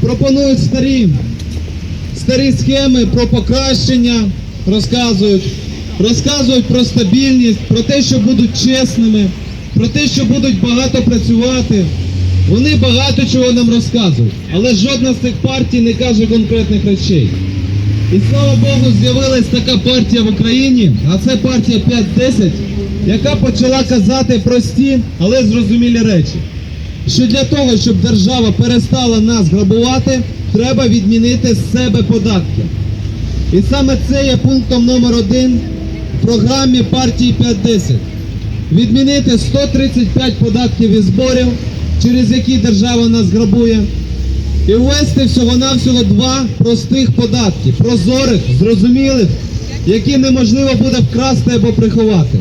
пропонують старі, старі схеми про покращення, розказують, розказують про стабільність, про те, що будуть чесними, про те, що будуть багато працювати. Вони багато чого нам розказують, але жодна з цих партій не каже конкретних речей. І слава Богу, з'явилась така партія в Україні, а це партія 5-10, яка почала казати прості, але зрозумілі речі. Що для того, щоб держава перестала нас грабувати, треба відмінити з себе податки. І саме це є пунктом номер один в програмі партії 5-10. Відмінити 135 податків і зборів, через які держава нас грабує, і ввести всього-навсього два простих податки, прозорих, зрозумілих, які неможливо буде вкрасти або приховати.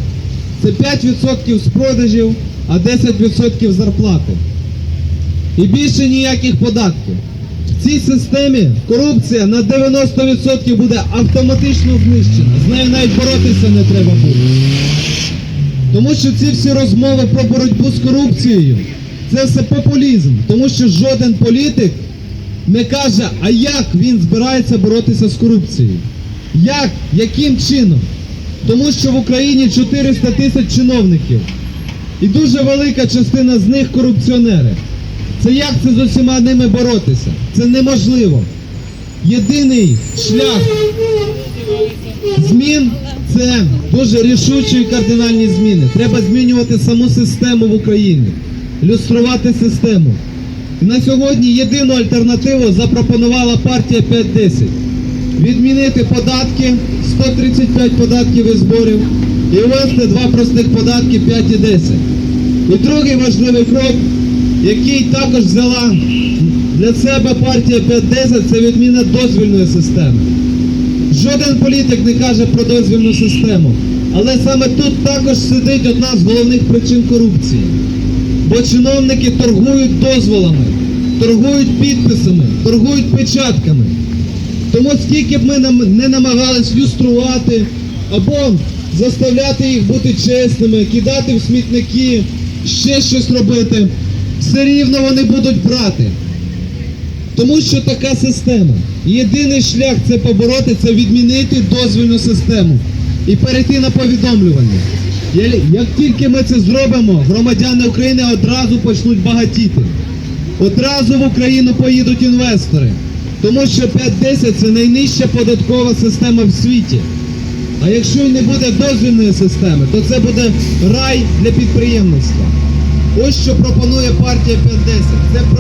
Це 5% з продажів, а 10% зарплати. І більше ніяких податків. В цій системі корупція на 90% буде автоматично знищена. З нею навіть боротися не треба буде. Тому що ці всі розмови про боротьбу з корупцією це все популізм, тому що жоден політик не каже, а як він збирається боротися з корупцією. Як? Яким чином? Тому що в Україні 400 тисяч чиновників. І дуже велика частина з них корупціонери. Це як це з усіма ними боротися? Це неможливо. Єдиний шлях змін це дуже рішучі і кардинальні зміни. Треба змінювати саму систему в Україні, люструвати систему. На сьогодні єдину альтернативу запропонувала партія 5-10. Відмінити податки, 135 податків і зборів, і ввести два простих податки 5 і 10. І другий важливий крок, який також взяла для себе партія 5-10, це відміна дозвільної системи. Жоден політик не каже про дозвільну систему. Але саме тут також сидить одна з головних причин корупції. Бо чиновники торгують дозволами, торгують підписами, торгують печатками. Тому скільки б ми не намагались люструвати або заставляти їх бути чесними, кидати в смітники, ще щось робити, все рівно вони будуть брати. Тому що така система. Єдиний шлях це побороти, це відмінити дозвільну систему і перейти на повідомлювання. Як тільки ми це зробимо, громадяни України одразу почнуть багатіти. Одразу в Україну поїдуть інвестори. Тому що 5-10 це найнижча податкова система в світі. А якщо не буде дозвільної системи, то це буде рай для підприємництва. Ось що пропонує партія 5-10. Це